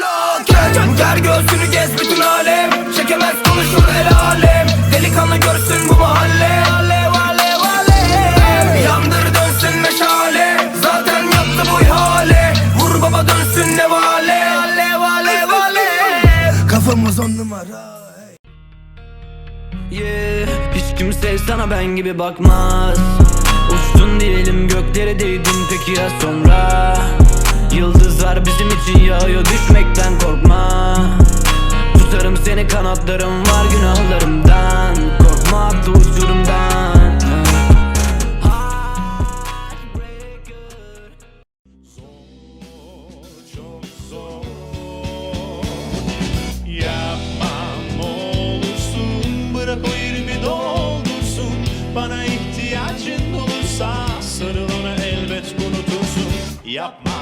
felaket Ver göğsünü gez bütün alem. Çekemez konuşur el alem. Delikanlı görsün bu mahalle. Alev alev alev Yandır dönsün meşale. Zaten yaptı bu ihale. Vur baba dönsün nevale Alev alev alev Kafamız on numara Yeah, hiç kimse sana ben gibi bakmaz. Uçtun diyelim göklere değdin. Peki ya sonra? Yıldızlar bizim için yağıyor düşmekten korkma. Tutarım seni kanatlarım var günahlarımdan. Korkma atlı uçurumdan. Yapma ne olursun Bırak o yerimi doldursun. Bana ihtiyacın olursa Sarıl elbet unutursun. Yapma